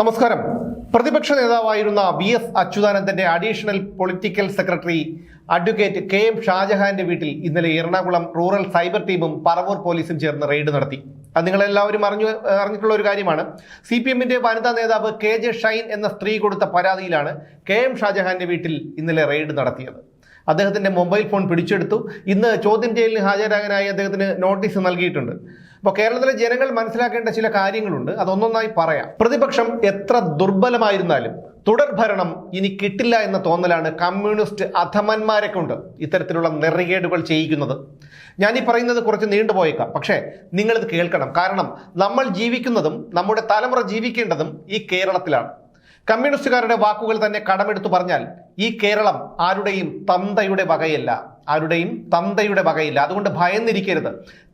നമസ്കാരം. പ്രതിപക്ഷ നേതാവായിരുന്ന V S അച്യുതാനന്ദന്റെ additional political secretary advocate K M ഷാജഹാന്റെ വീട്ടിൽ ഇന്നലെ എറണാകുളം റൂറൽ സൈബർ ടീമും പറവൂർ പോലീസും ചേർന്ന് റെയ്ഡ് നടത്തി. അത് നിങ്ങളെല്ലാവരും അറിഞ്ഞു അറിഞ്ഞിട്ടുള്ള ഒരു കാര്യമാണ്. സി പി എമ്മിന്റെ വനിതാ നേതാവ് കെ ജെ ഷൈൻ എന്ന സ്ത്രീ കൊടുത്ത പരാതിയിലാണ് കെ എം ഷാജഹാന്റെ വീട്ടിൽ ഇന്നലെ റെയ്ഡ് നടത്തിയത്. അദ്ദേഹത്തിന്റെ മൊബൈൽ ഫോൺ പിടിച്ചെടുത്തു. ഇന്ന് ചോദ്യം ചെയ്യലിന് ഹാജരാകാനായി അദ്ദേഹത്തിന് നോട്ടീസ് നൽകിയിട്ടുണ്ട്. അപ്പോൾ കേരളത്തിലെ ജനങ്ങൾ മനസ്സിലാക്കേണ്ട ചില കാര്യങ്ങളുണ്ട്. അതൊന്നൊന്നായി പറയാം. പ്രതിപക്ഷം എത്ര ദുർബലമായിരുന്നാലും തുടർഭരണം ഇനി കിട്ടില്ല എന്ന തോന്നലാണ് കമ്മ്യൂണിസ്റ്റ് അധമന്മാരെ കൊണ്ട് ഇത്തരത്തിലുള്ള നെറികേടുകൾ ചെയ്യിക്കുന്നത്. ഞാൻ ഈ പറയുന്നത് കുറച്ച് നീണ്ടുപോയേക്കാം പക്ഷേ നിങ്ങളിത് കേൾക്കണം. കാരണം നമ്മൾ ജീവിക്കുന്നതും നമ്മുടെ തലമുറ ജീവിക്കേണ്ടതും ഈ കേരളത്തിലാണ്. കമ്മ്യൂണിസ്റ്റുകാരുടെ വാക്കുകൾ തന്നെ കടമെടുത്തു പറഞ്ഞാൽ ഈ കേരളം ആരുടെയും തന്തയുടെ വകയല്ല ആരുടെയും തന്തയുടെ വകയില്ല. അതുകൊണ്ട് ഭയന്നിരിക്കരുത്.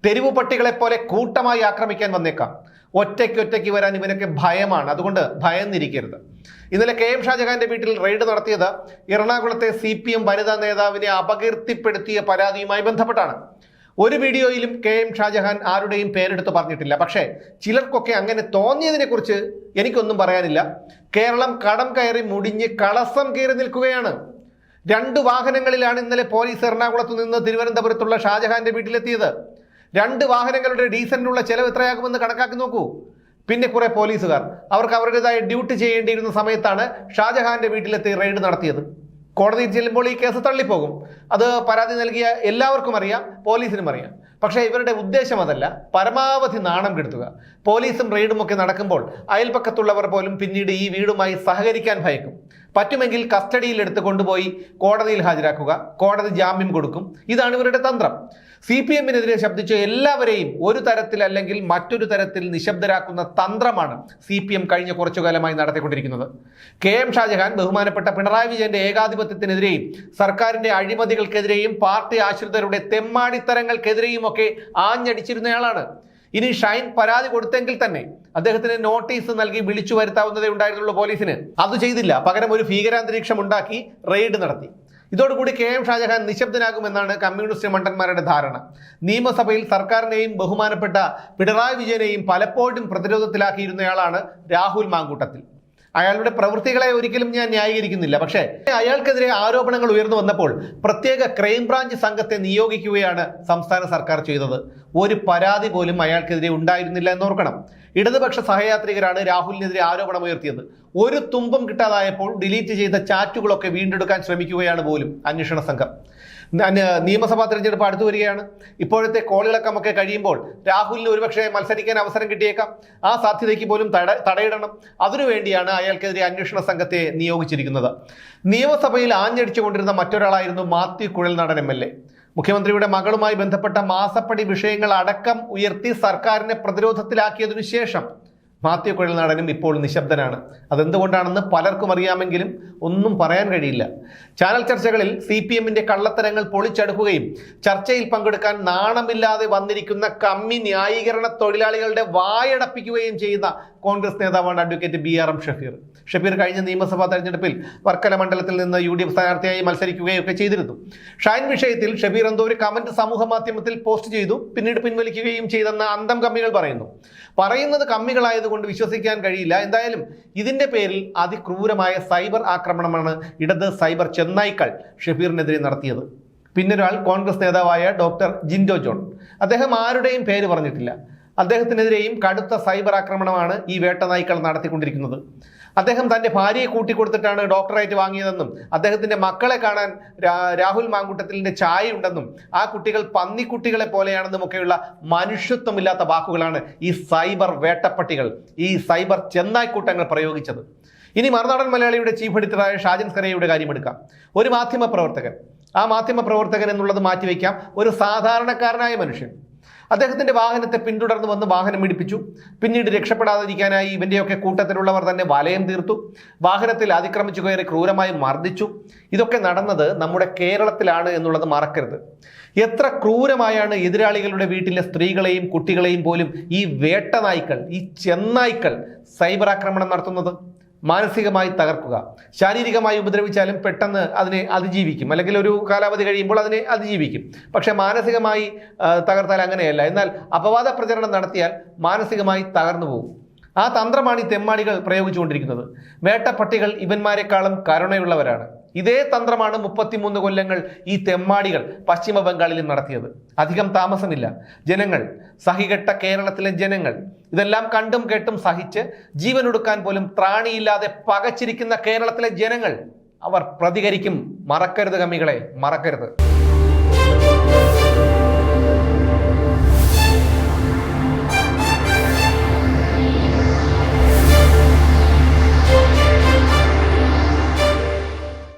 തെരുവു പട്ടികളെ പോലെ കൂട്ടമായി ആക്രമിക്കാൻ വന്നേക്കാം. ഒറ്റയ്ക്ക് ഒറ്റയ്ക്ക് വരാൻ ഇവനൊക്കെ ഭയമാണ്. അതുകൊണ്ട് ഭയന്നിരിക്കരുത്. ഇന്നലെ കെ എം ഷാജഹാന്റെ വീട്ടിൽ റെയ്ഡ് നടത്തിയത് എറണാകുളത്തെ സി പി എം വനിതാ നേതാവിനെ അപകീർത്തിപ്പെടുത്തിയ പരാതിയുമായി ബന്ധപ്പെട്ടാണ്. ഒരു വീഡിയോയിലും കെ എം ഷാജഹാൻ ആരുടെയും പേരെടുത്ത് പറഞ്ഞിട്ടില്ല. പക്ഷേ ചിലർക്കൊക്കെ അങ്ങനെ തോന്നിയതിനെക്കുറിച്ച് എനിക്കൊന്നും പറയാനില്ല. കേരളം കടം കയറി മുടിഞ്ഞ് കളസം കയറി നിൽക്കുകയാണ്. രണ്ട് വാഹനങ്ങളിലാണ് ഇന്നലെ പോലീസ് എറണാകുളത്ത് നിന്ന് തിരുവനന്തപുരത്തുള്ള ഷാജഹാന്റെ വീട്ടിലെത്തിയത്. രണ്ട് വാഹനങ്ങളുടെ ഡീസലിനുള്ള ചെലവ് എത്രയാകുമെന്ന് കണക്കാക്കി നോക്കൂ. പിന്നെ കുറെ പോലീസുകാർ. അവർക്ക് അവരുടേതായ ഡ്യൂട്ടി ചെയ്യേണ്ടിയിരുന്ന സമയത്താണ് ഷാജഹാന്റെ വീട്ടിലെത്തി റെയ്ഡ് നടത്തിയത്. കോടതിയിൽ ചെല്ലുമ്പോൾ ഈ കേസ് തള്ളിപ്പോകും. അത് പരാതി നൽകിയ എല്ലാവർക്കും അറിയാം പോലീസിനും അറിയാം. പക്ഷേ ഇവരുടെ ഉദ്ദേശം അതല്ല. പരമാവധി നാണം കെടുത്തുക. പോലീസും റെയ്ഡും ഒക്കെ നടക്കുമ്പോൾ അയൽപ്പക്കത്തുള്ളവർ പോലും പിന്നീട് ഈ വീടുമായി സഹകരിക്കാൻ ഭയക്കും. പറ്റുമെങ്കിൽ കസ്റ്റഡിയിൽ എടുത്ത് കൊണ്ടുപോയി കോടതിയിൽ ഹാജരാക്കുക കോടതി ജാമ്യം കൊടുക്കും. ഇതാണ് ഇവരുടെ തന്ത്രം. സി പി എമ്മിനെതിരെ ശബ്ദിച്ച എല്ലാവരെയും ഒരു തരത്തിൽ അല്ലെങ്കിൽ മറ്റൊരു തരത്തിൽ നിശബ്ദരാക്കുന്ന തന്ത്രമാണ് സി പി എം കഴിഞ്ഞ കുറച്ചു കാലമായി നടത്തിക്കൊണ്ടിരിക്കുന്നത്. കെ എം ഷാജഹാൻ ബഹുമാനപ്പെട്ട പിണറായി വിജയന്റെ ഏകാധിപത്യത്തിനെതിരെയും സർക്കാരിന്റെ അഴിമതികൾക്കെതിരെയും പാർട്ടി ആശ്രിതരുടെ തെമ്മാടിത്തരങ്ങൾക്കെതിരെയും ഒക്കെ ആഞ്ഞടിച്ചിരുന്നയാളാണ്. ഇനി ഷൈൻ പരാതി കൊടുത്തെങ്കിൽ തന്നെ അദ്ദേഹത്തിന് നോട്ടീസ് നൽകി വിളിച്ചു വരുത്താവുന്നതേ ഉണ്ടായിരുന്നുള്ളൂ പോലീസിന്. അത് ചെയ്തില്ല. പകരം ഒരു ഭീകരാന്തരീക്ഷം ഉണ്ടാക്കി റെയ്ഡ് നടത്തി. ഇതോടുകൂടി കെ എം ഷാജഹാൻ നിശബ്ദനാകുമെന്നാണ് കമ്മ്യൂണിസ്റ്റ് മണ്ടന്മാരുടെ ധാരണ. നിയമസഭയിൽ സർക്കാരിനെയും ബഹുമാനപ്പെട്ട പിണറായി വിജയനെയും പലപ്പോഴും പ്രതിരോധത്തിലാക്കിയിരുന്നയാളാണ് രാഹുൽ മാങ്കൂട്ടത്തിൽ. അയാളുടെ പ്രവൃത്തികളെ ഒരിക്കലും ഞാൻ ന്യായീകരിക്കുന്നില്ല. പക്ഷേ അയാൾക്കെതിരെ ആരോപണങ്ങൾ ഉയർന്നു വന്നപ്പോൾ പ്രത്യേക ക്രൈംബ്രാഞ്ച് സംഘത്തെ നിയോഗിക്കുകയാണ് സംസ്ഥാന സർക്കാർ ചെയ്തത്. ഒരു പരാതി പോലും അയാൾക്കെതിരെ ഉണ്ടായിരുന്നില്ല എന്നോർക്കണം. ഇടതുപക്ഷ സഹയാത്രികരാണ് രാഹുലിനെതിരെ ആരോപണം ഉയർത്തിയത്. ഒരു തുമ്പും കിട്ടാതായപ്പോൾ ഡിലീറ്റ് ചെയ്ത ചാറ്റുകളൊക്കെ വീണ്ടെടുക്കാൻ ശ്രമിക്കുകയാണ് പോലും അന്വേഷണ സംഘം. നിയമസഭാ തെരഞ്ഞെടുപ്പ് അടുത്തു വരികയാണ്. ഇപ്പോഴത്തെ കോളിളക്കമൊക്കെ കഴിയുമ്പോൾ രാഹുലിന് ഒരുപക്ഷെ മത്സരിക്കാൻ അവസരം കിട്ടിയേക്കാം. ആ സാധ്യതയ്ക്ക് പോലും തട തടയിടണം. അതിനുവേണ്ടിയാണ് അയാൾക്കെതിരെ അന്വേഷണ സംഘത്തെ നിയോഗിച്ചിരിക്കുന്നത്. നിയമസഭയിൽ ആഞ്ഞടിച്ചുകൊണ്ടിരുന്ന മറ്റൊരാളായിരുന്നു മാത്യു കുഴൽ നടൻ എം എൽ എ. മുഖ്യമന്ത്രിയുടെ മകളുമായി ബന്ധപ്പെട്ട മാസപ്പടി വിഷയങ്ങൾ അടക്കം ഉയർത്തി സർക്കാരിനെ പ്രതിരോധത്തിലാക്കിയതിനു ശേഷം മാത്യു കുഴൽനാടനും ഇപ്പോൾ നിശബ്ദനാണ്. അതെന്തുകൊണ്ടാണെന്ന് പലർക്കും അറിയാമെങ്കിലും ഒന്നും പറയാൻ കഴിയില്ല. ചാനൽ ചർച്ചകളിൽ സി പി എമ്മിന്റെ കള്ളത്തരങ്ങൾ പൊളിച്ചടുക്കുകയും ചർച്ചയിൽ പങ്കെടുക്കാൻ നാണമില്ലാതെ വന്നിരിക്കുന്ന കമ്മി ന്യായീകരണ തൊഴിലാളികളുടെ വായടപ്പിക്കുകയും ചെയ്യുന്ന കോൺഗ്രസ് നേതാവാണ് advocate B R M Shafeer. Shafeer കഴിഞ്ഞ നിയമസഭാ തെരഞ്ഞെടുപ്പിൽ വർക്കല മണ്ഡലത്തിൽ നിന്ന് യു ഡി എഫ് സ്ഥാനാർത്ഥിയായി മത്സരിക്കുകയൊക്കെ ചെയ്തിരുന്നു. ഷൈൻ വിഷയത്തിൽ ഷഫീർ എന്തോ ഒരു കമന്റ് സമൂഹ മാധ്യമത്തിൽ പോസ്റ്റ് ചെയ്തു പിന്നീട് പിൻവലിക്കുകയും ചെയ്തെന്ന് അന്തം കമ്മികൾ പറയുന്നു. പറയുന്നത് കമ്മികളായതുകൊണ്ട് വിശ്വസിക്കാൻ കഴിയില്ല. എന്തായാലും ഇതിന്റെ പേരിൽ അതിക്രൂരമായ സൈബർ ആക്രമണമാണ് ഇടത് സൈബർ ചെന്നൈക്കൾ ഷെഫീറിനെതിരെ നടത്തിയത്. പിന്നൊരാൾ കോൺഗ്രസ് നേതാവായ ഡോക്ടർ ജിൻഡോ ജോൺ. അദ്ദേഹം ആരുടെയും പേര് പറഞ്ഞിട്ടില്ല. അദ്ദേഹത്തിനെതിരെയും കടുത്ത സൈബർ ആക്രമണമാണ് ഈ വേട്ടനായ്ക്കൾ നടത്തിക്കൊണ്ടിരിക്കുന്നത്. അദ്ദേഹം തന്റെ ഭാര്യയെ കൂട്ടിക്കൊടുത്തിട്ടാണ് ഡോക്ടറായിട്ട് വാങ്ങിയതെന്നും അദ്ദേഹത്തിന്റെ മക്കളെ കാണാൻ രാഹുൽ മാങ്കുട്ടത്തിലിന്റെ ഉണ്ടെന്നും ആ കുട്ടികൾ പന്നിക്കുട്ടികളെ പോലെയാണെന്നും ഒക്കെയുള്ള മനുഷ്യത്വമില്ലാത്ത വാക്കുകളാണ് ഈ സൈബർ വേട്ടപ്പട്ടികൾ ഈ സൈബർ ചെന്നായ്ക്കൂട്ടങ്ങൾ പ്രയോഗിച്ചത്. ഇനി മറുനാടൻ മലയാളിയുടെ ചീഫ് എഡിറ്ററായ ഷാജൻ സ്കരയുടെ കാര്യമെടുക്കാം ഒരു മാധ്യമ പ്രവർത്തകൻ ആ മാധ്യമ പ്രവർത്തകൻ എന്നുള്ളത് മാറ്റിവെക്കാം. ഒരു സാധാരണക്കാരനായ മനുഷ്യൻ അദ്ദേഹത്തിന്റെ വാഹനത്തെ പിന്തുടർന്ന് വന്ന് വാഹനം ഇടിപ്പിച്ചു. പിന്നീട് രക്ഷപ്പെടാതിരിക്കാനായി ഇവന്റെയൊക്കെ കൂട്ടത്തിലുള്ളവർ തന്നെ വലയം തീർത്തു. വാഹനത്തിൽ അതിക്രമിച്ചു കയറി ക്രൂരമായി മർദ്ദിച്ചു. ഇതൊക്കെ നടന്നത് നമ്മുടെ കേരളത്തിലാണ് എന്നുള്ളത് മറക്കരുത്. എത്ര ക്രൂരമായാണ് എതിരാളികളുടെ വീട്ടിലെ സ്ത്രീകളെയും കുട്ടികളെയും പോലും ഈ വേട്ടനായ്ക്കൾ ഈ ചെന്നായ്ക്കൾ സൈബർ ആക്രമണം നടത്തുന്നത്? മാനസികമായി തകർക്കുക. ശാരീരികമായി ഉപദ്രവിച്ചാലും പെട്ടെന്ന് അതിനെ അതിജീവിക്കും. അല്ലെങ്കിൽ ഒരു കാലാവധി കഴിയുമ്പോൾ അതിനെ അതിജീവിക്കും. പക്ഷേ മാനസികമായി തകർത്താൽ അങ്ങനെയല്ല. എന്നാൽ അപവാദ പ്രചരണം നടത്തിയാൽ മാനസികമായി തകർന്നു പോകും. ആ തന്ത്രമാണ് ഈ തെമ്മാടികൾ പ്രയോഗിച്ചുകൊണ്ടിരിക്കുന്നത്. വേട്ടപ്പട്ടികൾ ഇവന്മാരെക്കാളും കരുണയുള്ളവരാണ്. ഇതേ തന്ത്രമാണ് മുപ്പത്തിമൂന്ന് കൊല്ലങ്ങൾ ഈ തെമ്മാടികൾ പശ്ചിമ ബംഗാളിൽ നടത്തിയത്. അധികം താമസമില്ല. ജനങ്ങൾ സഹികെട്ട കേരളത്തിലെ ജനങ്ങൾ ഇതെല്ലാം കണ്ടും കേട്ടും സഹിച്ച് ജീവനൊടുക്കാൻ പോലും ത്രാണിയില്ലാതെ പകച്ചിരിക്കുന്ന കേരളത്തിലെ ജനങ്ങൾ അവർ പ്രതികരിക്കും. മറക്കരുത് കമ്മികളെ മറക്കരുത്.